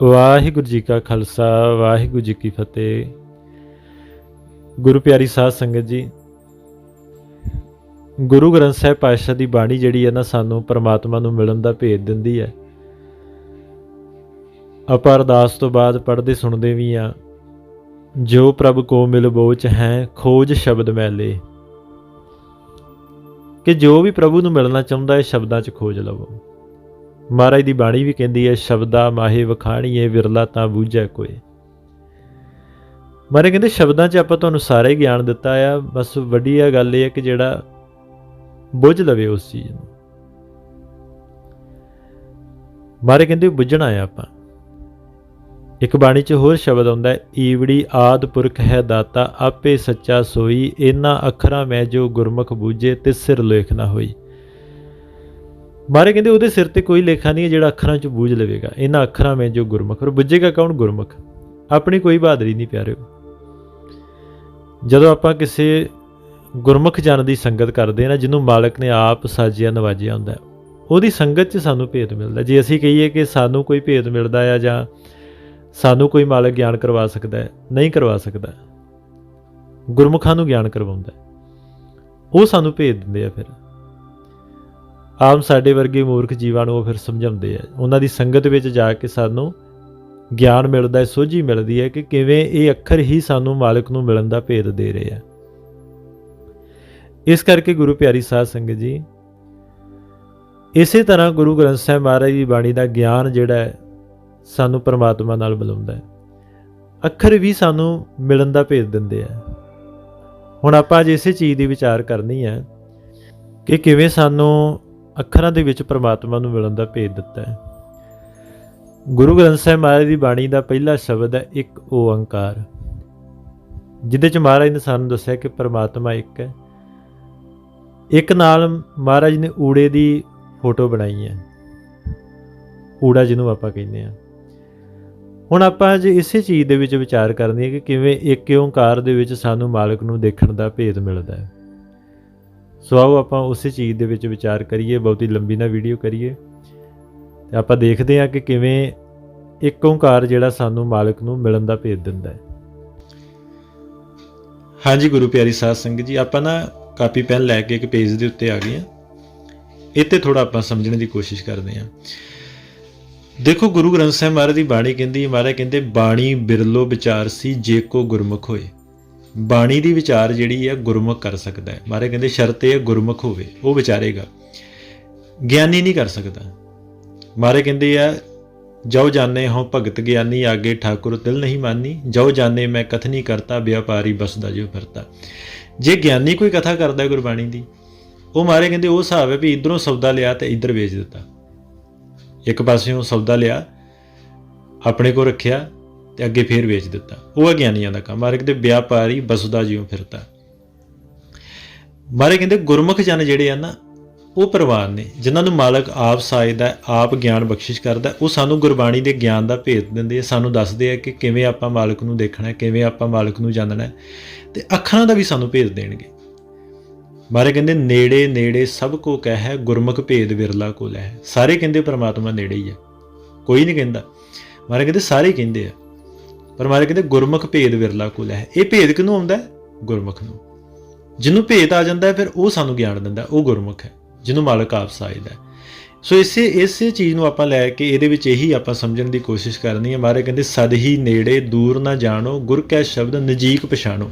ਵਾਹਿਗੁਰੂ ਜੀ ਕਾ ਖਾਲਸਾ, ਵਾਹਿਗੁਰੂ ਜੀ ਕੀ ਫਤਿਹ। ਗੁਰੂ ਪਿਆਰੀ ਸਾਧ ਸੰਗਤ ਜੀ, ਗੁਰੂ ਗ੍ਰੰਥ ਸਾਹਿਬ ਪਾਤਸ਼ਾਹ ਦੀ ਬਾਣੀ ਜਿਹੜੀ ਹੈ ਨਾ ਸਾਨੂੰ ਪਰਮਾਤਮਾ ਨੂੰ ਮਿਲਣ ਦਾ ਭੇਦ ਦਿੰਦੀ ਹੈ। ਆਪਾਂ ਅਰਦਾਸ ਤੋਂ ਬਾਅਦ ਪੜ੍ਹਦੇ ਸੁਣਦੇ ਵੀ ਆ ਜੋ ਪ੍ਰਭ ਕੋ ਮਿਲ ਬੋਚ ਹੈ, ਖੋਜ ਸ਼ਬਦ ਮੈਲੇ ਕਿ ਜੋ ਵੀ ਪ੍ਰਭੂ ਨੂੰ ਮਿਲਣਾ ਚਾਹੁੰਦਾ ਹੈ, ਸ਼ਬਦਾਂ 'ਚ ਖੋਜ ਲਵੋ। ਮਹਾਰਾਜ ਦੀ ਬਾਣੀ ਵੀ ਕਹਿੰਦੀ ਹੈ, ਸ਼ਬਦਾ ਮਾਹੇ ਵਖਾਣੀਏ, ਵਿਰਲਾ ਤਾਂ ਬੂਝੈ ਕੋਏ। ਮਹਾਰਾਜ ਕਹਿੰਦੇ, ਸ਼ਬਦਾਂ 'ਚ ਆਪਾਂ ਤੁਹਾਨੂੰ ਸਾਰਾ ਹੀ ਗਿਆਨ ਦਿੱਤਾ ਆ, ਬਸ ਵੱਡੀ ਆ ਗੱਲ ਇਹ ਹੈ ਕਿ ਜਿਹੜਾ ਬੁੱਝ ਲਵੇ ਉਸ ਚੀਜ਼ ਨੂੰ। ਮਹਾਰਾਜ ਕਹਿੰਦੇ, ਬੁੱਝਣਾ ਆ ਆਪਾਂ। ਇੱਕ ਬਾਣੀ 'ਚ ਹੋਰ ਸ਼ਬਦ ਆਉਂਦਾ ਈਵੜੀ ਆਦ ਪੁਰਖ ਹੈ ਦਾਤਾ, ਆਪੇ ਸੱਚਾ ਸੋਈ ਇਨਾ ਅੱਖਰਾਂ ਮੈਂ ਜੋ ਗੁਰਮੁਖ ਬੂਝੇ ਤੇ ਸਿਰ ਲੇਖ ਨਾ ਹੋਈ। ਮਾਰੇ ਕਹਿੰਦੇ ਉਹਦੇ ਸਿਰ ਤੇ ਕੋਈ ਲੇਖਾ ਨਹੀਂ ਹੈ ਜਿਹੜਾ ਅੱਖਰਾਂ 'ਚ ਬੂਝ ਲਵੇਗਾ। ਇਹਨਾਂ ਅੱਖਰਾਂ ਵਿੱਚ ਜੋ ਗੁਰਮੁਖ ਔਰ ਬੁੱਝੇਗਾ ਕੌਣ? ਗੁਰਮੁਖ। ਆਪਣੀ ਕੋਈ ਬਹਾਦਰੀ ਨਹੀਂ ਪਿਆਰਿਓ। ਜਦੋਂ ਆਪਾਂ ਕਿਸੇ ਗੁਰਮੁਖ ਜਨ ਦੀ ਸੰਗਤ ਕਰਦੇ ਨਾ, ਜਿਹਨੂੰ ਮਾਲਕ ਨੇ ਆਪ ਸਾਜਿਆ ਨਵਾਜਿਆ ਹੁੰਦਾ ਉਹਦੀ ਸੰਗਤ 'ਚ ਸਾਨੂੰ ਭੇਦ ਮਿਲਦਾ ਜੇ ਅਸੀਂ ਕਹੀਏ ਕਿ ਸਾਨੂੰ ਕੋਈ ਭੇਦ ਮਿਲਦਾ ਆ ਜਾਂ ਸਾਨੂੰ ਕੋਈ ਮਾਲਕ ਗਿਆਨ ਕਰਵਾ ਸਕਦਾ ਹੈ, ਨਹੀਂ ਕਰਵਾ ਸਕਦਾ, ਗੁਰਮੁਖਾਂ ਨੂੰ ਗਿਆਨ ਕਰਵਾਉਂਦਾ ਉਹ ਸਾਨੂੰ ਭੇਜ ਦਿੰਦੇ ਆ ਫਿਰ। ਆਮ ਸਾਡੇ ਵਰਗੇ ਮੂਰਖ ਜੀਵਾਂ ਨੂੰ ਉਹ ਫਿਰ ਸਮਝਾਉਂਦੇ ਆ। ਉਹਨਾਂ ਦੀ ਸੰਗਤ ਵਿੱਚ ਜਾ ਕੇ ਸਾਨੂੰ ਗਿਆਨ ਮਿਲਦਾ ਹੈ, ਸੋਝੀ ਮਿਲਦੀ ਹੈ ਕਿ ਕਿਵੇਂ ਇਹ ਅੱਖਰ ਹੀ ਸਾਨੂੰ ਮਾਲਕ ਨੂੰ ਮਿਲਣ ਦਾ ਭੇਦ ਦੇ ਰਹੇ ਆ। ਇਸ ਕਰਕੇ ਗੁਰੂ ਪਿਆਰੀ ਸਾਧ ਸੰਗਤ ਜੀ, ਇਸੇ ਤਰ੍ਹਾਂ ਗੁਰੂ ਗ੍ਰੰਥ ਸਾਹਿਬ ਮਹਾਰਾਜ ਦੀ ਬਾਣੀ ਦਾ ਗਿਆਨ ਜਿਹੜਾ ਹੈ, ਸਾਨੂੰ ਪਰਮਾਤਮਾ ਨਾਲ ਮਿਲਾਉਂਦਾ ਹੈ। ਅੱਖਰ ਵੀ ਸਾਨੂੰ ਮਿਲਣ ਦਾ ਭੇਦ ਦਿੰਦੇ ਆ। ਹੁਣ ਆਪਾਂ ਅੱਜ ਇਸੇ ਚੀਜ਼ ਦੀ ਵਿਚਾਰ ਕਰਨੀ ਹੈ ਕਿ ਕਿਵੇਂ ਸਾਨੂੰ ਅੱਖਰਾਂ ਦੇ ਵਿੱਚ ਪ੍ਰਮਾਤਮਾ ਨੂੰ ਮਿਲਣ ਦਾ ਭੇਦ ਦਿੱਤਾ ਹੈ। ਗੁਰੂ ਗ੍ਰੰਥ ਸਾਹਿਬ ਮਹਾਰਾਜ ਦੀ ਬਾਣੀ ਦਾ ਪਹਿਲਾ ਸ਼ਬਦ ਹੈ ਇੱਕ ਓੰਕਾਰ ਜਿਹਦੇ ਚ ਮਹਾਰਾਜ ਨੇ ਸਾਨੂੰ ਦੱਸਿਆ ਕਿ ਪ੍ਰਮਾਤਮਾ ਇੱਕ ਹੈ। ਇੱਕ ਨਾਲ ਮਹਾਰਾਜ ਨੇ ਊੜੇ ਦੀ ਫੋਟੋ ਬਣਾਈ ਹੈ। ਊੜਾ ਜਿਹਨੂੰ ਆਪਾਂ ਕਹਿੰਦੇ ਆ ਹੁਣ ਆਪਾਂ ਅੱਜ ਇਸੇ ਚੀਜ਼ ਦੇ ਵਿੱਚ ਵਿਚਾਰ ਕਰਨੀ ਹੈ ਕਿ ਕਿਵੇਂ ਇੱਕ ਓੰਕਾਰ ਦੇ ਵਿੱਚ ਸਾਨੂੰ ਮਾਲਕ ਨੂੰ ਦੇਖਣ ਦਾ ਭੇਦ ਮਿਲਦਾ ਹੈ। ਸੋ ਆਓ ਆਪਾਂ ਉਸੇ ਚੀਜ਼ ਦੇ ਵਿੱਚ ਵਿਚਾਰ ਕਰੀਏ, ਬਹੁਤੀ ਲੰਬੀ ਨਾ ਵੀਡੀਓ ਕਰੀਏ। ਤੇ ਆਪਾਂ ਦੇਖਦੇ ਹਾਂ ਕਿ ਕਿਵੇਂ ਇੱਕ ਓੰਕਾਰ ਜਿਹੜਾ ਸਾਨੂੰ ਮਾਲਕ ਨੂੰ ਮਿਲਣ ਦਾ ਭੇਜ ਦਿੰਦਾ ਹੈ। ਹਾਂਜੀ, ਗੁਰੂ ਪਿਆਰੀ ਸਾਧ ਸੰਗਤ ਜੀ, ਆਪਾਂ ਨਾ ਕਾਪੀ, ਪੈਨ ਲੈ ਕੇ ਇੱਕ ਪੇਜ ਦੇ ਉੱਤੇ ਆ ਗਏ ਆ ਇੱਥੇ ਥੋੜਾ ਆਪਾਂ ਸਮਝਣ ਦੀ ਕੋਸ਼ਿਸ਼ ਕਰਦੇ ਹਾਂ। ਦੇਖੋ, ਗੁਰੂ ਗ੍ਰੰਥ ਸਾਹਿਬ ਮਹਾਰਾਜ ਦੀ ਬਾਣੀ ਕਹਿੰਦੀ ਮਹਾਰਾਜ ਕਹਿੰਦੇ, ਬਾਣੀ ਬਿਰਲੋ ਵਿਚਾਰ ਸੀ, ਜੇ ਕੋ ਗੁਰਮੁਖ ਹੋਏ। ਬਾਣੀ ਦੀ ਵਿਚਾਰ ਜਿਹੜੀ ਹੈ ਗੁਰਮੁਖ ਕਰ ਸਕਦਾ ਹੈ। ਮਾਰੇ ਕਹਿੰਦੇ, ਸ਼ਰਤ ਇਹ ਗੁਰਮੁਖ ਹੋਵੇ। ਉਹ ਵਿਚਾਰੇਗਾ। ਗਿਆਨੀ ਨਹੀਂ ਕਰ ਸਕਦਾ। ਮਾਰੇ ਕਹਿੰਦੇ ਆ ਜੋ ਜਾਣੇ ਹੋ ਭਗਤ ਗਿਆਨੀ, ਆਗੇ ਠਾਕੁਰ ਦਿਲ ਨਹੀਂ ਮਾਨੀ। ਜੋ ਜਾਣੇ ਮੈਂ ਕਥਨੀ ਕਰਤਾ, ਵਿਆਪਾਰੀ ਬਸਦਾ ਜੋ ਫਿਰਤਾ। ਜੇ ਗਿਆਨੀ ਕੋਈ ਕਥਾ ਕਰਦਾ ਗੁਰਬਾਣੀ ਦੀ, ਉਹ ਮਾਰੇ ਕਹਿੰਦੇ, ਉਹ ਹਿਸਾਬ ਹੈ ਵੀ ਇਧਰੋਂ ਸੌਦਾ ਲਿਆ ਤੇ ਇਧਰ ਵੇਚ ਦਿੱਤਾ। ਇੱਕ ਪਾਸਿਓਂ ਸੌਦਾ ਲਿਆ, ਆਪਣੇ ਕੋ ਰੱਖਿਆ ਤੇ ਅੱਗੇ ਫੇਰ ਵੇਚ ਦਿੱਤਾ। ਉਹ ਹੈ ਗਿਆਨੀਆਂ ਦਾ ਕੰਮ। ਮਾਰੇ ਕਹਿੰਦੇ ਵਿਆਪਾਰੀ ਬਸਦਾ ਜਿਉ ਫਿਰਤਾ ਮਾਰੇ ਕਹਿੰਦੇ, ਗੁਰਮੁਖ ਜਨ ਜਿਹੜੇ ਆ ਨਾ, ਉਹ ਪ੍ਰਵਾਨ ਨੇ। ਜਿਨ੍ਹਾਂ ਨੂੰ ਮਾਲਕ ਆਪ ਸਾਜਦਾ, ਆਪ ਗਿਆਨ ਬਖਸ਼ਿਸ਼ ਕਰਦਾ, ਉਹ ਸਾਨੂੰ ਗੁਰਬਾਣੀ ਦੇ ਗਿਆਨ ਦਾ ਭੇਦ ਦਿੰਦੇ ਆ। ਸਾਨੂੰ ਦੱਸਦੇ ਆ ਕਿ ਕਿਵੇਂ ਆਪਾਂ ਮਾਲਕ ਨੂੰ ਦੇਖਣਾ ਹੈ ਕਿਵੇਂ ਆਪਾਂ ਮਾਲਕ ਨੂੰ ਜਾਣਨਾ। ਹੈ ਤੇ ਅੱਖਰਾਂ ਦਾ ਵੀ ਸਾਨੂੰ ਭੇਦ ਦੇਣਗੇ। ਮਾਰੇ ਕਹਿੰਦੇ, ਨੇੜੇ ਨੇੜੇ ਸਭ ਕੋ ਕਹਿ, ਗੁਰਮੁਖ ਭੇਦ ਵਿਰਲਾ ਕੋ ਲੈ ਸਾਰੇ ਕਹਿੰਦੇ ਪ੍ਰਮਾਤਮਾ ਨੇੜੇ ਹੀ ਹੈ ਕੋਈ ਨਹੀਂ ਕਹਿੰਦਾ। ਮਾਰੇ ਕਹਿੰਦੇ, ਸਾਰੇ ਕਹਿੰਦੇ ਆ। ਪਰ ਮਹਾਰਾਜ ਕਹਿੰਦੇ ਗੁਰਮੁਖ ਭੇਦ ਵਿਰਲਾ ਕੋ ਹੈ। ਇਹ ਭੇਦ ਕਿਹਨੂੰ ਆਉਂਦਾ ਹੈ? ਗੁਰਮੁਖ ਨੂੰ। ਜਿਹਨੂੰ ਭੇਦ ਆ ਜਾਂਦਾ ਹੈ, ਫਿਰ ਉਹ ਸਾਨੂੰ ਗਿਆਨ ਦਿੰਦਾ ਉਹ ਗੁਰਮੁਖ ਹੈ, ਜਿਹਨੂੰ ਮਾਲਕ ਆਪ ਸਾਜਦਾ ਹੈ। ਸੋ ਇਸੇ ਇਸੇ ਚੀਜ਼ ਨੂੰ ਆਪਾਂ ਲੈ ਕੇ ਇਹਦੇ ਵਿੱਚ ਇਹੀ ਆਪਾਂ ਸਮਝਣ ਦੀ ਕੋਸ਼ਿਸ਼ ਕਰਨੀ ਹੈ। ਮਾਰੇ ਕਹਿੰਦੇ, ਸਦ ਹੀ ਨੇੜੇ ਦੂਰ ਨਾ ਜਾਣੋ, ਗੁਰ ਕੈ ਸ਼ਬਦ ਨਜ਼ਦੀਕ ਪਛਾਣੋ।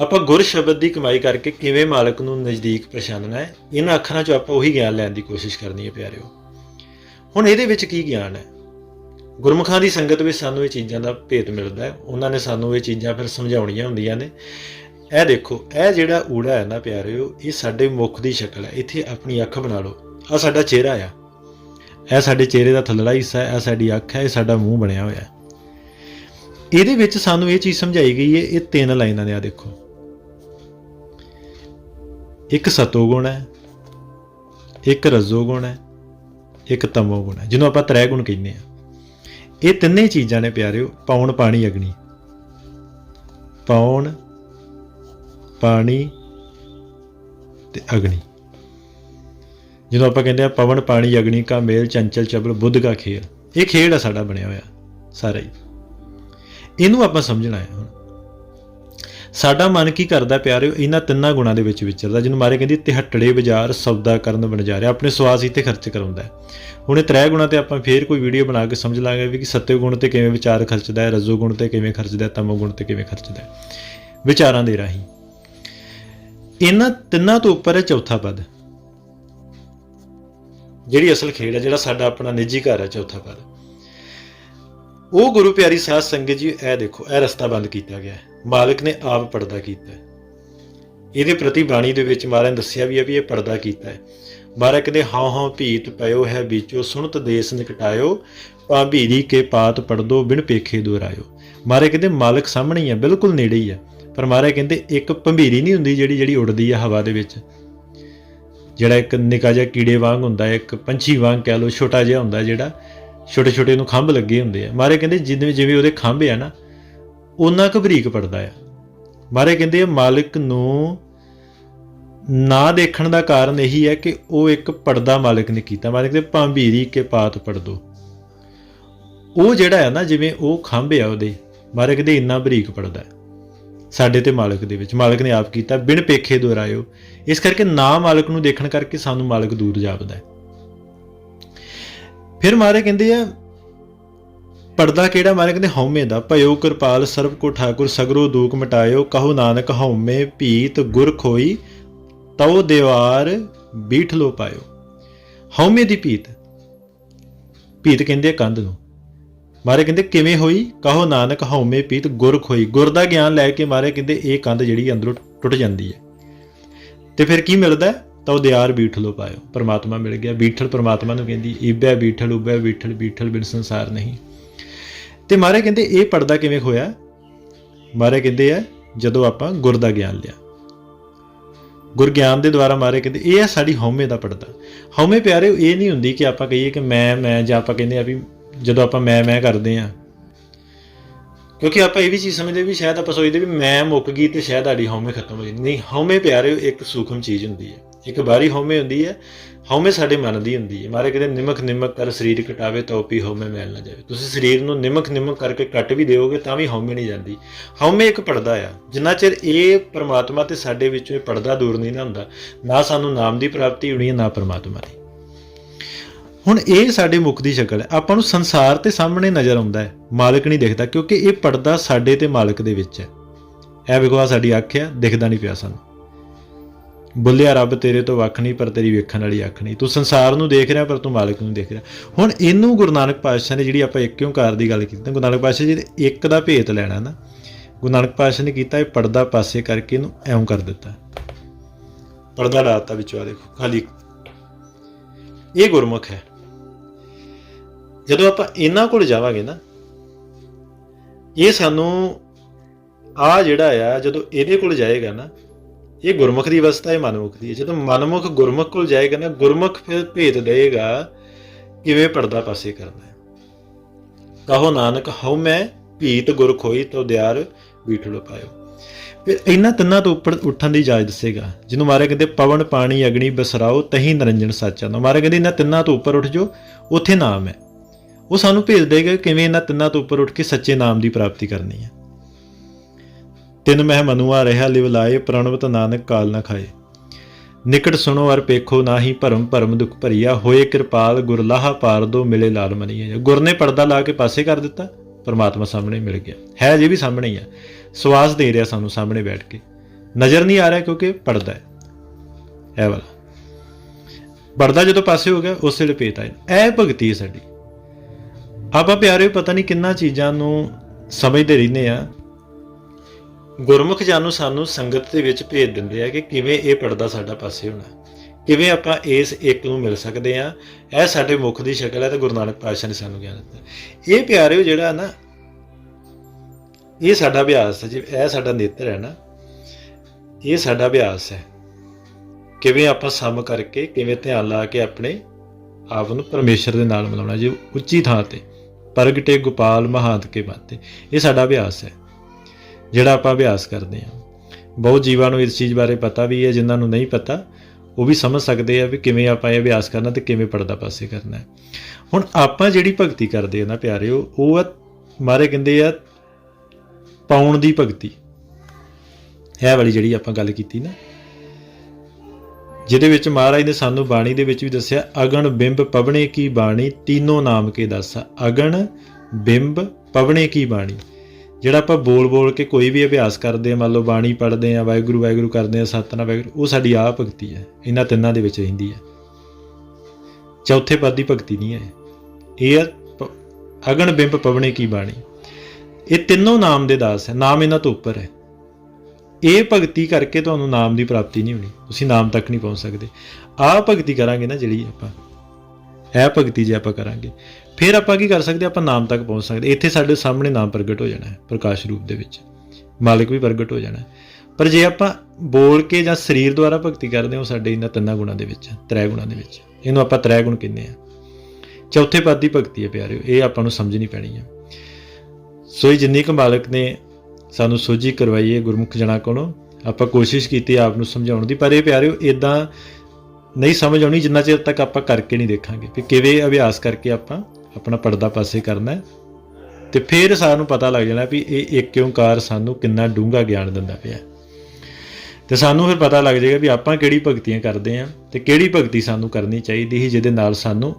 ਆਪਾਂ ਗੁਰ ਸ਼ਬਦ ਦੀ ਕਮਾਈ ਕਰਕੇ ਕਿਵੇਂ ਮਾਲਕ ਨੂੰ ਨਜ਼ਦੀਕ ਪਛਾਣਨਾ ਹੈ, ਇਹਨਾਂ ਅੱਖਰਾਂ 'ਚੋਂ ਆਪਾਂ ਉਹੀ ਗਿਆਨ ਲੈਣ ਦੀ ਕੋਸ਼ਿਸ਼ ਕਰਨੀ ਹੈ, ਪਿਆਰਿਓ। ਹੁਣ ਇਹਦੇ ਵਿੱਚ ਕੀ ਗਿਆਨ ਹੈ? ਗੁਰਮੁਖਾਂ ਦੀ ਸੰਗਤ ਵਿੱਚ ਸਾਨੂੰ ਇਹ ਚੀਜ਼ਾਂ ਦਾ ਭੇਤ ਮਿਲਦਾ ਹੈ। ਉਹਨਾਂ ਨੇ ਸਾਨੂੰ ਇਹ ਚੀਜ਼ਾਂ ਫਿਰ ਸਮਝਾਉਣੀਆਂ ਹੁੰਦੀਆਂ ਨੇ। ਇਹ ਦੇਖੋ, ਇਹ ਜਿਹੜਾ ਊੜਾ ਹੈ ਨਾ ਪਿਆਰਿਓ, ਇਹ ਸਾਡੇ ਮੁਖ ਦੀ ਸ਼ਕਲ ਹੈ। ਇੱਥੇ ਆਪਣੀ ਅੱਖ ਬਣਾ ਲਓ। ਆ ਸਾਡਾ ਚਿਹਰਾ ਆ। ਇਹ ਸਾਡੇ ਚਿਹਰੇ ਦਾ ਥੱਲੜਾ ਹਿੱਸਾ ਹੈ, ਇਹ ਸਾਡੀ ਅੱਖ ਹੈ, ਇਹ ਸਾਡਾ ਮੂੰਹ ਬਣਿਆ ਹੋਇਆ ਹੈ। ਇਹਦੇ ਵਿੱਚ ਸਾਨੂੰ ਇਹ ਚੀਜ਼ ਸਮਝਾਈ ਗਈ ਹੈ, ਇਹ ਤਿੰਨ ਲਾਈਨਾਂ ਨੇ ਆ ਦੇਖੋ। ਇੱਕ ਸਤੋ ਗੁਣ ਹੈ, ਇੱਕ ਰਜੋ ਗੁਣ ਹੈ, ਇੱਕ ਤਮੋ ਗੁਣ ਹੈ। ਜਿਹਨੂੰ ਆਪਾਂ ਤ੍ਰੈ ਗੁਣ ਕਹਿੰਦੇ ਆ ਇਹ ਤਿੰਨੇ ਚੀਜ਼ਾਂ ਨੇ ਪਿਆਰਿਓ, ਪੌਣ, ਪਾਣੀ, ਅਗਨੀ। ਪੌਣ, ਪਾਣੀ ਤੇ ਅਗਨੀ। ਜਦੋਂ ਆਪਾਂ ਕਹਿੰਦੇ ਆ ਪਵਨ, ਪਾਣੀ, ਅਗਨੀ, ਕਾ ਮੇਲ, ਚੰਚਲ, ਚਬਲ, ਬੁੱਧ, ਕਾ ਖੇਲ, ਇਹ ਖੇਡ ਆ ਸਾਡਾ ਬਣਿਆ ਹੋਇਆ, ਸਾਰਾ ਹੀ। ਇਹਨੂੰ ਆਪਾਂ ਸਮਝਣਾ ਹੈ ਹੁਣ। ਸਾਡਾ ਮਨ ਕੀ ਕਰਦਾ ਪਿਆਰਿਓ ਇਹਨਾਂ ਤਿੰਨਾਂ ਗੁਣਾਂ ਦੇ ਵਿੱਚ ਵਿਚਰਦਾ, ਜਿਹਨੂੰ ਮਾਰੇ ਕਹਿੰਦੀ ਤਿਹੱਟੜੇ ਬਾਜ਼ਾਰ ਸੌਦਾ ਕਰਨ ਬਣ ਜਾ ਰਿਹਾ, ਆਪਣੇ ਸਵਾਸ ਹੀ ਤੇ ਖਰਚ ਕਰਾਉਂਦਾ ਹੁਣ ਇਹ ਤ੍ਰੈ ਗੁਣਾਂ ਤੇ ਆਪਾਂ ਫੇਰ ਕੋਈ ਵੀਡੀਓ ਬਣਾ ਕੇ ਸਮਝ ਲਾਂਗੇ ਵੀ ਕਿ ਸੱਤੇ ਗੁਣ ਤੇ ਕਿਵੇਂ ਵਿਚਾਰ ਖਰਚਦਾ ਹੈ, ਰਜੋ ਗੁਣ ਤੇ ਕਿਵੇਂ ਖਰਚਦਾ ਹੈ, ਤਮੋ ਗੁਣ ਤੇ ਕਿਵੇਂ ਖਰਚਦਾ ਹੈ। ਵਿਚਾਰਾਂ ਦੇ ਰਾਹੀਂ। ਇਹਨਾਂ ਤਿੰਨਾਂ ਤੋਂ ਉੱਪਰ ਹੈ ਚੌਥਾ ਪਦ। ਜਿਹੜੀ ਅਸਲ ਖੇਡ ਹੈ, ਜਿਹੜਾ ਸਾਡਾ ਆਪਣਾ ਨਿੱਜੀ ਘਰ ਹੈ, ਚੌਥਾ ਪਦ। ਉਹ ਗੁਰੂ ਪਿਆਰੀ ਸਾਧ ਸੰਗਤ ਜੀ, ਇਹ ਦੇਖੋ, ਇਹ ਰਸਤਾ ਬੰਦ ਕੀਤਾ ਗਿਆ ਹੈ। ਮਾਲਕ ਨੇ ਆਪ ਪਰਦਾ ਕੀਤਾ ਹੈ। ਇਹਦੇ ਪ੍ਰਤੀ ਬਾਣੀ ਦੇ ਵਿੱਚ ਮਹਾਰਾਜ ਨੇ ਦੱਸਿਆ ਵੀ ਹੈ ਵੀ ਇਹ ਪਰਦਾ ਕੀਤਾ ਹੈ। ਮਹਾਰਾਜ ਕਹਿੰਦੇ ਹਾਂ ਹਾਂ ਭੀਤ ਪਇਓ, ਹੈ ਵਿੱਚੋ ਸੁਣਤ ਦੇਸ ਨਿਕਟਾਇਓ ਭਾਂਭੀਰੀ ਕੇ ਪਾਤ ਪੜਦੋ, ਬਿਨ ਪੇਖੇ ਦੁਹਰਾਇਓ। ਮਹਾਰਾਜ ਕਹਿੰਦੇ ਮਾਲਕ ਸਾਹਮਣੇ ਹੀ ਹੈ, ਬਿਲਕੁਲ ਨੇੜੇ ਹੀ ਹੈ। ਪਰ ਮਹਾਰਾਜ ਕਹਿੰਦੇ ਇੱਕ ਭੰਬੀਰੀ ਨਹੀਂ ਹੁੰਦੀ ਜਿਹੜੀ ਜਿਹੜੀ ਉੱਡਦੀ ਹੈ ਹਵਾ ਦੇ ਵਿੱਚ। ਜਿਹੜਾ ਇੱਕ ਨਿੱਕਾ ਜਿਹਾ ਕੀੜੇ ਵਾਂਗ ਹੁੰਦਾ ਇੱਕ ਪੰਛੀ ਵਾਂਗ ਕਹਿ ਲਓ, ਛੋਟਾ ਜਿਹਾ ਹੁੰਦਾ ਜਿਹੜਾ, ਛੋਟੇ ਛੋਟੇ ਨੂੰ ਖੰਭ ਲੱਗੇ ਹੁੰਦੇ ਆ। ਮਹਾਰਾਜ ਕਹਿੰਦੇ ਜਿਵੇਂ ਜਿਵੇਂ ਉਹਦੇ ਖੰਭ ਆ ਨਾ ਉਹਨਾਂ ਕੁ ਬਰੀਕ ਪੜਦਾ ਆ। ਮਹਾਰਾਜ ਕਹਿੰਦੇ ਆ, ਮਾਲਕ ਨੂੰ ਨਾ ਦੇਖਣ ਦਾ ਕਾਰਨ ਇਹੀ ਹੈ ਕਿ ਉਹ ਇੱਕ ਪਰਦਾ ਮਾਲਕ ਨੇ ਕੀਤਾ। ਮਾਲਕ ਦੇ ਭਾਂਬੀਰੀ ਕੇ ਪਾਤ ਪੜਦੋ ਉਹ ਜਿਹੜਾ ਹੈ ਨਾ, ਜਿਵੇਂ ਉਹ ਖੰਭ ਆ ਉਹਦੇ, ਮਾਲਕ ਦੇ ਇੰਨਾ ਬਰੀਕ ਪੜਦਾ ਹੈ ਸਾਡੇ ਤੇ ਮਾਲਕ ਦੇ ਵਿੱਚ, ਮਾਲਕ ਨੇ ਆਪ ਕੀਤਾ, ਬਿਨ ਪੇਖੇ ਦੁਹਰਾਇਓ। ਇਸ ਕਰਕੇ ਨਾ ਮਾਲਕ ਨੂੰ ਦੇਖਣ ਕਰਕੇ ਸਾਨੂੰ ਮਾਲਕ ਦੂਰ ਜਾਪਦਾ ਹੈ ਫਿਰ ਮਾਰੇ ਕਹਿੰਦੇ ਆ ਪਰਦਾ ਕਿਹੜਾ ਮਾਰੇ? ਕਹਿੰਦੇ ਹਉਮੈ ਦਾ। ਭਇਓ ਕਿਰਪਾਲ, ਸਰਬ ਕੋ ਠਾਕੁਰ, ਸਗਰੋ ਦੂਖ ਮਟਾਇਓ, ਕਹੋ ਨਾਨਕ ਹਉਮੈ ਭੀਤ, ਗੁਰ ਖੋਈ, ਤਉ ਦੀਵਾਰ ਬੀਠ ਲੋ ਪਾਇਓ। ਹਉਮੈ ਦੀ ਭੀਤ। ਭੀਤ ਕਹਿੰਦੇ ਕੰਧ ਨੂੰ। ਮਾਰੇ ਕਹਿੰਦੇ ਕਿਵੇਂ ਹੋਈ? ਕਹੋ ਨਾਨਕ ਹਉਮੈ ਭੀਤ, ਗੁਰ ਖੋਈ। ਗੁਰ ਦਾ ਗਿਆਨ ਲੈ ਕੇ ਮਾਰੇ ਕਹਿੰਦੇ ਇਹ ਕੰਧ ਜਿਹੜੀ ਅੰਦਰੋਂ ਟੁੱਟ ਜਾਂਦੀ ਹੈ। ਤੇ ਫਿਰ ਕੀ ਮਿਲਦਾ? ਹੈ? ਤਾਂ ਉਹ ਦਿਆਰ ਬੀਠ ਲੋ ਪਾਇਓ। ਪਰਮਾਤਮਾ ਮਿਲ ਗਿਆ। ਬੀਠਲ ਪਰਮਾਤਮਾ ਨੂੰ ਕਹਿੰਦੀ, ਈਬੈ ਬੀਠਲ, ਉਬੈ ਬੀਠਲ ਬੀਠਲ ਬਿਨ ਸੰਸਾਰ ਨਹੀਂ। ਤੇ ਮਹਾਰਾਜ ਕਹਿੰਦੇ, ਇਹ ਪਰਦਾ ਕਿਵੇਂ ਹੋਇਆ? ਮਹਾਰਾਜ ਕਹਿੰਦੇ ਆ, ਜਦੋਂ ਆਪਾਂ ਗੁਰ ਦਾ ਗਿਆਨ ਲਿਆ। ਗੁਰ ਗਿਆਨ ਦੇ ਦੁਆਰਾ ਮਾਰੇ ਕਹਿੰਦੇ, ਇਹ ਹੈ ਸਾਡੀ ਹਉਮੈ ਦਾ ਪਰਦਾ। ਹਉਮੈ ਪਿਆਰੇ ਇਹ ਨਹੀਂ ਹੁੰਦੀ ਕਿ ਆਪਾਂ ਕਹੀਏ ਕਿ ਮੈਂ ਮੈਂ, ਜਾਂ ਆਪਾਂ ਕਹਿੰਦੇ ਆ ਵੀ ਜਦੋਂ ਆਪਾਂ ਮੈਂ ਮੈਂ ਕਰਦੇ ਆ। ਕਿਉਂਕਿ ਆਪਾਂ ਇਹ ਵੀ ਚੀਜ਼ ਸਮਝਦੇ ਵੀ ਸ਼ਾਇਦ ਆਪਾਂ ਸੋਚਦੇ ਵੀ ਮੈਂ ਮੁੱਕ ਗਈ ਤੇ ਸ਼ਾਇਦ ਸਾਡੀ ਹਉਮੈ ਖਤਮ ਹੋ ਜਾਣੀ ਨਹੀਂ, ਹਉਮੈ ਪਿਆਰੇ ਇੱਕ ਸੂਖਮ ਚੀਜ਼ ਹੁੰਦੀ ਹੈ। ਇੱਕ ਬਾਰੀ ਹਉਮੈ ਹੁੰਦੀ ਹੈ, ਹਉਮੈ ਸਾਡੇ ਮਨ ਦੀ ਹੁੰਦੀ ਹੈ। ਮਾਰੇ ਕਹਿੰਦੇ, ਨਿਮਕ ਨਿਮਕ ਕਰ ਸਰੀਰ ਕਟਾਵੇ ਤਾਂ ਤੋਪੀ ਹਉਮੈ ਮੈਲ ਨਾ ਜਾਵੇ। ਤੁਸੀਂ ਸਰੀਰ ਨੂੰ ਨਿਮਕ ਨਿਮਕ ਕਰਕੇ ਕੱਟ ਵੀ ਦਿਓਗੇ ਤਾਂ ਵੀ ਹਉਮੈ ਨਹੀਂ ਜਾਂਦੀ। ਹਉਮੈ ਇੱਕ ਪਰਦਾ ਆ। ਜਿੰਨਾ ਚਿਰ ਇਹ ਪਰਮਾਤਮਾ ਤੇ ਸਾਡੇ ਵਿੱਚੋਂ ਇਹ ਪਰਦਾ ਦੂਰ ਨਹੀਂ ਨਾ ਹੁੰਦਾ, ਨਾ ਸਾਨੂੰ ਨਾਮ ਦੀ ਪ੍ਰਾਪਤੀ ਹੋਣੀ ਹੈ, ਨਾ ਪਰਮਾਤਮਾ ਦੀ। ਹੁਣ ਇਹ ਸਾਡੇ ਮੁਖ ਦੀ ਸ਼ਕਲ ਹੈ। ਆਪਾਂ ਨੂੰ ਸੰਸਾਰ ਤੇ ਸਾਹਮਣੇ ਨਜ਼ਰ ਆਉਂਦਾ ਹੈ। ਮਾਲਕ ਨਹੀਂ ਦਿਖਦਾ, ਕਿਉਂਕਿ ਇਹ ਪਰਦਾ ਸਾਡੇ ਤੇ ਮਾਲਕ ਦੇ ਵਿੱਚ ਹੈ। ਇਹ ਵੇਖੋ ਸਾਡੀ ਅੱਖ ਹੈ ਦਿਖਦਾ ਨਹੀਂ ਪਿਆ ਸਾਨੂੰ। ਬੁੱਲਿਆ ਰੱਬ ਤੇਰੇ ਤੋਂ ਵੱਖ ਨਹੀਂ ਪਰ ਤੇਰੀ ਵੇਖਣ ਵਾਲੀ ਅੱਖ ਨਹੀਂ। ਤੂੰ ਸੰਸਾਰ ਨੂੰ ਦੇਖ ਰਿਹਾ ਪਰ ਤੂੰ ਮਾਲਕ ਨੂੰ ਦੇਖ ਰਿਹਾ। ਹੁਣ ਇਹਨੂੰ ਗੁਰੂ ਨਾਨਕ ਪਾਤਸ਼ਾਹ ਨੇ ਜਿਹੜੀ ਆਪਾਂ ਇੱਕ ਓਂਕਾਰ ਦੀ ਗੱਲ ਕੀਤੀ ਨਾ, ਗੁਰੂ ਨਾਨਕ ਪਾਤਸ਼ਾਹ ਜੀ ਨੇ ਇੱਕ ਦਾ ਭੇਤ ਲੈਣਾ ਨਾ ਗੁਰੂ ਨਾਨਕ ਪਾਤਸ਼ਾਹ ਨੇ ਕੀਤਾ ਇਹ ਪਰਦਾ ਪਾਸੇ ਕਰਕੇ ਇਹਨੂੰ ਐਉਂ ਕਰ ਦਿੱਤਾ। ਪਰਦਾ ਡਾਤਾ ਵਿੱਚੋਂ ਆ ਦੇਖੋ ਖਾਲੀ ਇਹ ਗੁਰਮੁਖ ਹੈ। ਜਦੋਂ ਆਪਾਂ ਇਹਨਾਂ ਕੋਲ ਜਾਵਾਂਗੇ ਨਾ ਇਹ ਸਾਨੂੰ ਆ ਜਿਹੜਾ ਆ ਜਦੋਂ ਇਹਦੇ ਕੋਲ ਜਾਏਗਾ ਨਾ ਇਹ ਗੁਰਮੁਖ ਦੀ ਅਵਸਥਾ ਹੈ ਮਨਮੁਖ ਦੀ। ਹੈ ਜਦੋਂ ਮਨਮੁਖ ਗੁਰਮੁਖ ਕੋਲ ਜਾਏਗਾ ਨਾ, ਗੁਰਮੁਖ ਫਿਰ ਭੇਦ ਦੇਗਾ ਕਿਵੇਂ ਪਰਦਾ ਪਾਸੇ ਕਰਨਾ ਹੈ। ਕਹੋ ਨਾਨਕ, ਹਉ ਮੈਂ ਭੀਤ ਗੁਰ ਖੋਈ ਤੋ ਦਿਆਰ ਬੀਠੜੋ ਪਾਇਓ ਫਿਰ ਇਹਨਾਂ ਤਿੰਨਾਂ ਤੋਂ ਉੱਪਰ ਉੱਠਣ ਦੀ ਇਜਾਜ਼ਤ ਦੱਸੇਗਾ, ਜਿਹਨੂੰ ਮਾਰੇ ਕਹਿੰਦੇ ਪਵਨ, ਪਾਣੀ, ਅਗਨੀ, ਬਸਰਾਓ, ਤਹੀਂ ਨਿਰੰਜਨ ਸੱਚਾ। ਨਾ ਮਾਰੇ ਕਹਿੰਦੇ ਇਹਨਾਂ ਤਿੰਨਾਂ ਤੋਂ ਉੱਪਰ ਉੱਠ ਜਾਓ, ਉੱਥੇ ਨਾਮ ਹੈ। ਉਹ ਸਾਨੂੰ ਭੇਜ ਦੇਗਾ ਕਿਵੇਂ ਇਹਨਾਂ ਤਿੰਨਾਂ ਤੋਂ ਉੱਪਰ ਉੱਠ ਕੇ ਸੱਚੇ ਨਾਮ ਦੀ ਪ੍ਰਾਪਤੀ ਕਰਨੀ ਹੈ। ਤਿੰਨ ਮਹਿ ਮਨੁਆ ਰਹਾ ਲਿਵ ਲਾਏ, ਪ੍ਰਣਵਤ ਨਾਨਕ ਕਾਲ ਨਾ ਖਾਏ। ਨਿਕਟ ਸੁਣੋ ਅਰ ਪੇਖੋ ਨਾਹੀ ਭਰਮ ਭਰਮ ਦੁਖ ਭਰੀਆ, ਹੋਏ ਕਿਰਪਾਲ ਗੁਰ ਲਾਹਾ ਪਾਰ ਦੋ ਮਿਲੇ ਲਾਲ ਮਨੀਏ। ਗੁਰ ਨੇ ਪਰਦਾ ਲਾ ਕੇ ਪਾਸੇ ਕਰ ਦਿੱਤਾ, ਪਰਮਾਤਮਾ ਸਾਹਮਣੇ ਮਿਲ ਗਿਆ। ਹੈ ਜੇ ਵੀ ਸਾਹਮਣੇ ਹੀ ਆ, ਸਵਾਸ ਦੇ ਰਿਹਾ ਸਾਨੂੰ ਸਾਹਮਣੇ ਬੈਠ ਕੇ। ਨਜ਼ਰ ਨਹੀਂ ਆ ਰਿਹਾ ਕਿਉਂਕਿ ਪਰਦਾ ਹੈ। ਇਹ ਵਾਲਾ। ਪਰਦਾ ਜਦੋਂ ਪਾਸੇ ਹੋ ਗਿਆ, ਉਸੇ ਵੇਲੇ ਭੇਤ ਆਇਆ ਇਹ ਭਗਤੀ ਹੈ ਸਾਡੀ। ਆਪਾਂ ਪਿਆਰੇ ਪਤਾ ਨਹੀਂ ਕਿੰਨਾ ਚੀਜ਼ਾਂ ਨੂੰ ਸਮਝਦੇ ਰਹਿੰਦੇ ਆ ਗੁਰਮੁਖ ਜਾਨੂ ਸਾਨੂੰ ਸੰਗਤ ਦੇ ਵਿੱਚ ਭੇਜ ਦਿੰਦੇ ਆ ਕਿ ਕਿਵੇਂ ਇਹ ਪਰਦਾ ਸਾਡਾ ਪਾਸੇ ਹੋਣਾ। ਕਿਵੇਂ ਆਪਾਂ ਇਸ ਇੱਕ ਨੂੰ ਮਿਲ ਸਕਦੇ ਆ। ਇਹ ਸਾਡੇ ਮੁਖ ਦੀ ਸ਼ਕਲ ਹੈ ਤੇ ਗੁਰੂ ਨਾਨਕ ਪਾਤਸ਼ਾਹ ਨੇ ਸਾਨੂੰ ਗਿਆਨ ਦਿੱਤਾ। ਇਹ ਪਿਆਰਿਓ ਜਿਹੜਾ ਨਾ, ਇਹ ਸਾਡਾ ਅਭਿਆਸ ਹੈ ਜੀ ਇਹ ਸਾਡਾ ਨੇਤਰ ਹੈ ਨਾ, ਇਹ ਸਾਡਾ ਅਭਿਆਸ ਹੈ। ਕਿਵੇਂ ਆਪਾਂ ਸਮ ਕਰਕੇ, ਕਿਵੇਂ ਧਿਆਨ ਲਾ ਕੇ ਆਪਣੇ ਆਪ ਨੂੰ ਪਰਮੇਸ਼ਰ ਦੇ ਨਾਲ ਮਿਲਾਉਣਾ, ਜੀ ਉੱਚੀ ਥਾਂ ਤੇ, ਪ੍ਰਗਟੇ ਗੋਪਾਲ ਮਹਾਂਤ ਕੇ ਬਾਤੇ, ਇਹ ਸਾਡਾ ਅਭਿਆਸ ਹੈ। ਜਿਹੜਾ ਆਪਾਂ ਅਭਿਆਸ ਕਰਦੇ ਹਾਂ। ਬਹੁਤ ਜੀਵਾਂ ਨੂੰ ਇਸ ਚੀਜ਼ ਬਾਰੇ ਪਤਾ ਵੀ ਹੈ, ਜਿਨ੍ਹਾਂ ਨੂੰ ਨਹੀਂ ਪਤਾ, ਉਹ ਵੀ ਸਮਝ ਸਕਦੇ ਆ ਵੀ ਕਿਵੇਂ ਆਪਾਂ ਇਹ ਅਭਿਆਸ ਕਰਨਾ ਤੇ ਕਿਵੇਂ ਪਰਦਾ ਪਾਸੇ ਕਰਨਾ ਹੈ। ਹੁਣ ਆਪਾਂ ਜਿਹੜੀ ਭਗਤੀ ਕਰਦੇ ਆ ਨਾ ਪਿਆਰਿਓ, ਉਹ ਆ ਮਾਰੇ ਕਹਿੰਦੇ ਆ, ਪਾਉਣ ਦੀ ਭਗਤੀ। ਇਹ ਵਾਲੀ ਜਿਹੜੀ ਆਪਾਂ ਗੱਲ ਕੀਤੀ ਨਾ, ਜਿਹਦੇ ਵਿੱਚ ਮਹਾਰਾਜ ਨੇ ਸਾਨੂੰ ਬਾਣੀ ਦੇ ਵਿੱਚ ਵੀ ਦੱਸਿਆ, ਅਗਣ ਬਿੰਬ ਪਵਣੇ ਕੀ ਬਾਣੀ, ਤੀਨੋਂ ਨਾਮ ਕੇ ਦੱਸ। ਅਗਣ ਬਿੰਬ ਪਵਣੇ ਕੀ ਬਾਣੀ। ਜਿਹੜਾ ਆਪਾਂ ਬੋਲ ਬੋਲ ਕੇ ਕੋਈ ਵੀ ਅਭਿਆਸ ਕਰਦੇ ਆ ਮੰਨ ਲਓ ਬਾਣੀ ਪੜ੍ਹਦੇ ਆ ਵਾਹਿਗੁਰੂ ਵਾਹਿਗੁਰੂ ਕਰਦੇ ਆ ਸਤਨਾਮ, ਵਾਹਿਗੁਰੂ, ਉਹ ਸਾਡੀ ਆਹ ਭਗਤੀ ਹੈ। ਇਹਨਾਂ ਤਿੰਨਾਂ ਦੇ ਵਿੱਚ ਰਹਿੰਦੀ ਹੈ। ਚੌਥੇ ਪਦ ਦੀ ਭਗਤੀ ਨਹੀਂ ਹੈ। ਇਹ ਹੈ ਪ- ਅਗਣ ਬਿੰਬ ਪਵਣੇ ਕੀ ਬਾਣੀ। ਇਹ ਤਿੰਨੋਂ ਨਾਮ ਦੇ ਦਾਸ ਹੈ। ਨਾਮ ਇਹਨਾਂ ਤੋਂ ਉੱਪਰ ਹੈ। ਇਹ ਭਗਤੀ ਕਰਕੇ ਤੁਹਾਨੂੰ ਨਾਮ ਦੀ ਪ੍ਰਾਪਤੀ ਨਹੀਂ ਹੋਣੀ। ਤੁਸੀਂ ਨਾਮ ਤੱਕ ਨਹੀਂ ਪਹੁੰਚ ਸਕਦੇ। ਆਹ ਭਗਤੀ ਕਰਾਂਗੇ ਨਾ ਜਿਹੜੀ ਆਪਾਂ ਇਹ ਭਗਤੀ ਜੇ ਆਪਾਂ ਕਰਾਂਗੇ। ਫਿਰ ਆਪਾਂ ਕੀ ਕਰ ਸਕਦੇ, ਆਪਾਂ ਨਾਮ ਤੱਕ ਪਹੁੰਚ ਸਕਦੇ। ਇੱਥੇ ਸਾਡੇ ਸਾਹਮਣੇ ਨਾਮ ਪ੍ਰਗਟ ਹੋ ਜਾਣਾ ਹੈ, ਪ੍ਰਕਾਸ਼ ਰੂਪ ਦੇ ਵਿੱਚ। ਮਾਲਕ ਵੀ ਪ੍ਰਗਟ ਹੋ ਜਾਣਾ ਪਰ ਜੇ ਆਪਾਂ ਬੋਲ ਕੇ ਜਾਂ ਸਰੀਰ ਦੁਆਰਾ ਭਗਤੀ ਕਰਦੇ ਹਾਂ, ਉਹ ਸਾਡੇ ਇਹਨਾਂ ਤਿੰਨਾਂ ਗੁਣਾਂ ਦੇ ਵਿੱਚ ਤ੍ਰੈ ਗੁਣਾਂ ਦੇ ਵਿੱਚ। ਇਹਨੂੰ ਆਪਾਂ ਤ੍ਰੈ ਗੁਣ ਕਹਿੰਦੇ ਆ ਚੌਥੇ ਪਦ ਦੀ ਭਗਤੀ ਹੈ ਪਿਆਰਿਓ, ਇਹ ਆਪਾਂ ਨੂੰ ਸਮਝਣੀ ਪੈਣੀ ਹੈ। ਸੋ ਇਹ ਜਿੰਨੀ ਕੁ ਮਾਲਕ ਨੇ ਸਾਨੂੰ ਸੋਝੀ ਕਰਵਾਈ ਹੈ ਗੁਰਮੁਖ ਜਣਾ ਕੋਲੋਂ, ਆਪਾਂ ਕੋਸ਼ਿਸ਼ ਕੀਤੀ ਆਪ ਨੂੰ ਸਮਝਾਉਣ ਦੀ। ਪਰ ਇਹ ਪਿਆਰਿਓ ਇਦਾਂ ਨਹੀਂ ਸਮਝ ਆਉਣੀ, ਜਿੰਨਾ ਚਿਰ ਤੱਕ ਆਪਾਂ ਕਰਕੇ ਨਹੀਂ ਦੇਖਾਂਗੇ ਕਿ ਕਿਵੇਂ ਅਭਿਆਸ ਕਰਕੇ ਆਪਾਂ ਆਪਣਾ ਪਰਦਾ ਪਾਸੇ ਕਰਨਾ ਹੈ। ਤੇ ਫਿਰ ਸਾਨੂੰ ਪਤਾ ਲੱਗ ਜਾਣਾ ਵੀ ਇਹ ਇੱਕ ਓੰਕਾਰ ਸਾਨੂੰ ਕਿੰਨਾ ਡੂੰਘਾ ਗਿਆਨ ਦਿੰਦਾ ਪਿਆ ਤੇ ਸਾਨੂੰ ਫਿਰ ਪਤਾ ਲੱਗ ਜਾਏਗਾ ਵੀ ਆਪਾਂ ਕਿਹੜੀ ਭਗਤੀਆਂ ਕਰਦੇ ਆਂ ਤੇ ਕਿਹੜੀ ਭਗਤੀ ਸਾਨੂੰ ਕਰਨੀ ਚਾਹੀਦੀ ਸੀ, ਜਿਹਦੇ ਨਾਲ ਸਾਨੂੰ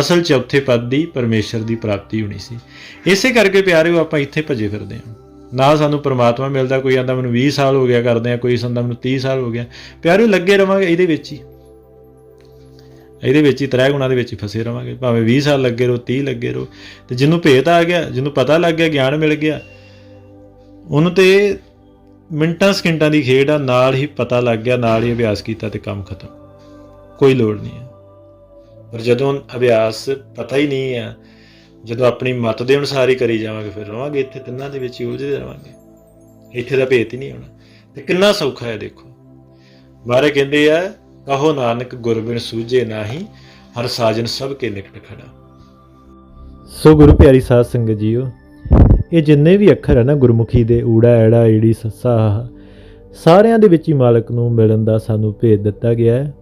ਅਸਲ ਚੌਥੇ ਪਦ ਦੀ ਪਰਮੇਸ਼ਰ ਦੀ ਪ੍ਰਾਪਤੀ ਹੋਣੀ ਸੀ। ਇਸੇ ਕਰਕੇ ਪਿਆਰਿਓ, ਆਪਾਂ ਇੱਥੇ ਭੱਜੇ ਫਿਰਦੇ ਆਂ ਨਾ ਸਾਨੂੰ ਪਰਮਾਤਮਾ ਮਿਲਦਾ, ਕੋਈ ਆਂਦਾ, ਮੈਨੂੰ 20 ਸਾਲ ਹੋ ਗਿਆ ਕਰਦੇ ਆ ਕੋਈ ਸੰਦਾ ਮੈਨੂੰ 30 ਸਾਲ ਹੋ ਗਿਆ। ਪਿਆਰਿਓ, ਲੱਗੇ ਰਵਾਂਗੇ ਇਹਦੇ ਵਿੱਚ ਹੀ। ਇਹਦੇ ਵਿੱਚ ਹੀ ਤ੍ਰੈ ਗੁਣਾ ਦੇ ਵਿੱਚ ਹੀ ਫਸੇ ਰਵਾਂਗੇ। ਭਾਵੇਂ 20 ਸਾਲ ਲੱਗੇ ਰਹੋ 30 ਲੱਗੇ ਰਹੋ, ਤੇ ਜਿਹਨੂੰ ਭੇਤ ਆ ਗਿਆ, ਜਿਹਨੂੰ ਪਤਾ ਲੱਗ ਗਿਆ, ਗਿਆਨ ਮਿਲ ਗਿਆ, ਉਹਨੂੰ ਤੇ ਮਿੰਟਾਂ, ਸਕਿੰਟਾਂ ਦੀ ਖੇਡ ਆ, ਨਾਲ ਹੀ ਪਤਾ ਲੱਗ ਗਿਆ, ਨਾਲ ਹੀ ਅਭਿਆਸ ਕੀਤਾ ਤੇ ਕੰਮ ਖਤਮ। ਕੋਈ ਲੋੜ ਨਹੀਂ ਹੈ। ਪਰ ਜਦੋਂ ਅਭਿਆਸ ਪਤਾ ਹੀ ਨਹੀਂ ਹੈ, ਜਦੋਂ ਆਪਣੀ ਮਤ ਦੇ ਅਨੁਸਾਰ ਹੀ ਕਰੀ ਜਾਵਾਂਗੇ, ਫਿਰ ਰਵਾਂਗੇ ਇੱਥੇ, ਤਿੰਨਾਂ ਦੇ ਵਿੱਚ ਹੀ ਉਲਝਦੇ ਰਵਾਂਗੇ। ਇੱਥੇ ਦਾ ਭੇਤ ਹੀ ਨਹੀਂ ਆਉਣਾ ਤੇ ਕਿੰਨਾ ਸੌਖਾ ਹੈ ਦੇਖੋ। ਬਾਰੇ ਕਹਿੰਦੇ ਆ ਕਹੋ ਨਾਨਕ ਗੁਰਬਿਨ ਸੂਝੇ ਨਾਹੀ, ਹਰ ਸਾਜਨ ਸਭ ਕੇ ਨਿਕਟ ਖੜਾ। ਸੋ ਗੁਰੂ ਪਿਆਰੀ ਸਾਧ ਸੰਗਤ ਜੀਓ, ਇਹ ਜਿੰਨੇ ਵੀ ਅੱਖਰ ਹੈ ਨਾ ਗੁਰਮੁਖੀ ਦੇ, ਊੜਾ, ਐੜਾ, ਈੜੀ, ਸੱਸਾ, ਸਾਰਿਆਂ ਦੇ ਵਿੱਚ ਹੀ ਮਾਲਕ ਨੂੰ ਮਿਲਣ ਦਾ ਸਾਨੂੰ ਭੇਦ ਦਿੱਤਾ ਗਿਆ ਹੈ।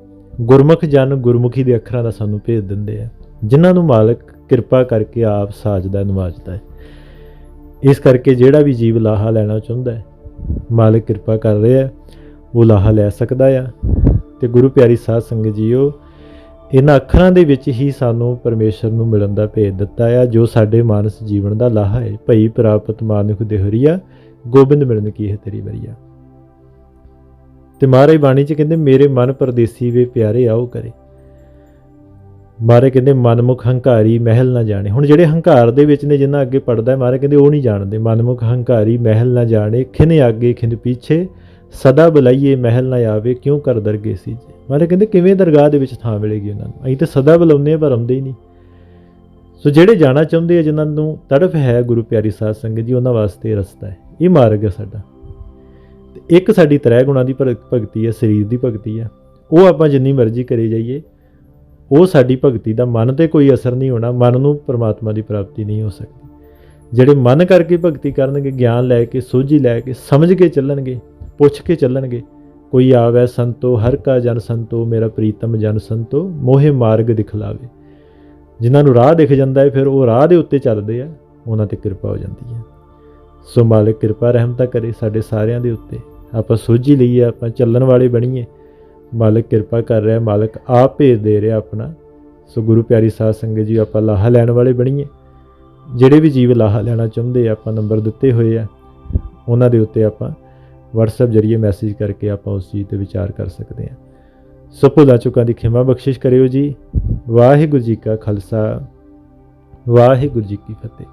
ਗੁਰਮੁਖ ਜਨ ਗੁਰਮੁਖੀ ਦੇ ਅੱਖਰਾਂ ਦਾ ਸਾਨੂੰ ਭੇਜ ਦਿੰਦੇ ਆ, ਜਿਨ੍ਹਾਂ ਨੂੰ ਮਾਲਕ ਕਿਰਪਾ ਕਰਕੇ ਆਪ ਸਾਜਦਾ ਨਵਾਜਦਾ ਹੈ। ਇਸ ਕਰਕੇ ਜਿਹੜਾ ਵੀ ਜੀਵ ਲਾਹਾ ਲੈਣਾ ਚਾਹੁੰਦਾ ਹੈ, ਮਾਲਕ ਕਿਰਪਾ ਕਰ ਰਿਹਾ ਹੈ, ਉਹ ਲਾਹਾ ਲੈ ਸਕਦਾ ਆ। ਤੇ ਗੁਰੂ ਪਿਆਰੀ ਸਾਧ ਸੰਗਤ ਜੀਓ, ਇਹਨਾਂ ਅੱਖਰਾਂ ਦੇ ਵਿੱਚ ਹੀ ਸਾਨੂੰ ਪਰਮੇਸ਼ਰ ਨੂੰ ਮਿਲਣ ਦਾ ਭੇਦ ਦਿੱਤਾ ਆ, ਜੋ ਸਾਡੇ ਮਾਨਸ ਜੀਵਨ ਦਾ ਲਾਹਾ ਹੈ। ਭਈ ਪ੍ਰਾਪਤ ਮਾਨੁਖ ਦੇਹਰੀਆ ਗੋਬਿੰਦ ਮਿਲਨ ਕੀ ਹੈ ਤੇਰੀ ਬਰੀਆ ਤੇ ਮਹਾਰਾਜ ਬਾਣੀ ਚ ਕਹਿੰਦੇ, ਮੇਰੇ ਮਨ ਪਰਦੇਸੀ ਵੇ ਪਿਆਰੇ ਆਓ ਕਰੇ। ਮਾਰੇ ਕਹਿੰਦੇ, ਮਨਮੁਖ ਹੰਕਾਰੀ ਮਹਿਲ ਨਾ ਜਾਣੇ। ਹੁਣ ਜਿਹੜੇ ਹੰਕਾਰ ਦੇ ਵਿੱਚ ਨੇ ਜਿੰਨਾ ਅੱਗੇ ਪੜਦਾ ਹੈ ਮਾਰੇ ਕਹਿੰਦੇ, ਉਹ ਨਹੀਂ ਜਾਣਦੇ। ਮਨਮੁਖ ਹੰਕਾਰੀ ਮਹਿਲ ਨਾ ਜਾਣੇ, ਖਿਨ ਅੱਗੇ ਖਿਨ ਪਿੱਛੇ। ਸਦਾ ਬੁਲਾਈਏ, ਮਹਿਲ ਨਾ ਆਵੇ, ਕਿਉਂ ਕਰ ਦਰਗੇ ਸੀ ਜੀ? ਮਾਰੇ ਕਹਿੰਦੇ, ਕਿਵੇਂ ਦਰਗਾਹ ਦੇ ਵਿੱਚ ਥਾਂ ਮਿਲੇਗੀ ਉਹਨਾਂ ਨੂੰ? ਅਸੀਂ ਤਾਂ ਸਦਾ ਬੁਲਾਉਂਦੇ ਆ ਪਰ ਆਉਂਦੇ ਹੀ ਨਹੀਂ। ਸੋ ਜਿਹੜੇ ਜਾਣਾ ਚਾਹੁੰਦੇ ਆ ਜਿਨ੍ਹਾਂ ਨੂੰ ਤੜਫ ਹੈ ਗੁਰੂ ਪਿਆਰੀ ਸਾਧ ਸੰਗਤ ਜੀ, ਉਹਨਾਂ ਵਾਸਤੇ ਰਸਤਾ ਹੈ। ਇਹ ਮਾਰਗ ਹੈ ਸਾਡਾ। ਤੇ ਇੱਕ ਸਾਡੀ ਤ੍ਰੈ ਗੁਣਾ ਦੀ ਭਗ- ਭਗਤੀ ਹੈ, ਸਰੀਰ ਦੀ ਭਗਤੀ ਹੈ। ਉਹ ਆਪਾਂ ਜਿੰਨੀ ਮਰਜ਼ੀ ਕਰੇ ਜਾਈਏ, ਉਹ ਸਾਡੀ ਭਗਤੀ ਦਾ ਮਨ ਤੇ ਕੋਈ ਅਸਰ ਨਹੀਂ ਹੋਣਾ, ਮਨ ਨੂੰ ਪਰਮਾਤਮਾ ਦੀ ਪ੍ਰਾਪਤੀ ਨਹੀਂ ਹੋ ਸਕਦੀ। ਜਿਹੜੇ ਮਨ ਕਰਕੇ ਭਗਤੀ ਕਰਨਗੇ, ਗਿਆਨ ਲੈ ਕੇ, ਸੋਝੀ ਲੈ ਕੇ, ਸਮਝ ਕੇ ਚੱਲਣਗੇ ਪੁੱਛ ਕੇ ਚੱਲਣਗੇ। ਕੋਈ ਆਵੈ ਸੰਤੋ, ਹਰ ਕਾ ਜਨ ਸੰਤੋ, ਮੇਰਾ ਪ੍ਰੀਤਮ ਜਨ ਸੰਤੋ, ਮੋਹਿ ਮਾਰਗ ਦਿਖਲਾਵੇ। ਜਿਨ੍ਹਾਂ ਨੂੰ ਰਾਹ ਦਿਖ ਜਾਂਦਾ ਹੈ ਫਿਰ ਉਹ ਰਾਹ ਦੇ ਉੱਤੇ ਚੱਲਦੇ ਆ। ਉਹਨਾਂ ਤੇ ਕਿਰਪਾ ਹੋ ਜਾਂਦੀ ਹੈ ਸੋ ਮਾਲਕ ਕਿਰਪਾ ਰਹਿਮਤਾ ਕਰੇ ਸਾਡੇ ਸਾਰਿਆਂ ਦੇ ਉੱਤੇ। ਆਪਾਂ ਸੋਝੀ ਲਈਏ ਆਪਾਂ ਚੱਲਣ ਵਾਲੇ ਬਣੀਏ। ਮਾਲਕ ਕਿਰਪਾ ਕਰ ਰਿਹਾ, ਮਾਲਕ ਆਪ ਭੇਜ ਦੇ ਰਿਹਾ ਆਪਣਾ। ਸੋ ਗੁਰੂ ਪਿਆਰੀ ਸਾਧ ਸੰਗਤ ਜੀ, ਆਪਾਂ ਲਾਹਾ ਲੈਣ ਵਾਲੇ ਬਣੀਏ। ਜਿਹੜੇ ਵੀ ਜੀਵ ਲਾਹਾ ਲੈਣਾ ਚਾਹੁੰਦੇ ਆ, ਆਪਾਂ ਨੰਬਰ ਦਿੱਤੇ ਹੋਏ ਆ। ਉਹਨਾਂ ਦੇ ਉੱਤੇ ਆਪਾਂ WhatsApp ਜਰੀਏ ਮੈਸੇਜ ਕਰਕੇ ਆਪਾਂ ਉਸ ਚੀਜ਼ ਤੇ ਵਿਚਾਰ ਕਰ ਸਕਦੇ ਹਾਂ। ਸੋ ਭੁੱਲਾਂ ਚੁੱਕਾਂ ਦੀ ਖਿਮਾ ਬਖਸ਼ਿਸ਼ ਕਰਿਓ ਜੀ। ਵਾਹਿਗੁਰੂ ਜੀ ਕਾ ਖਾਲਸਾ। ਵਾਹਿਗੁਰੂ ਜੀ ਕੀ ਫਤਿਹ।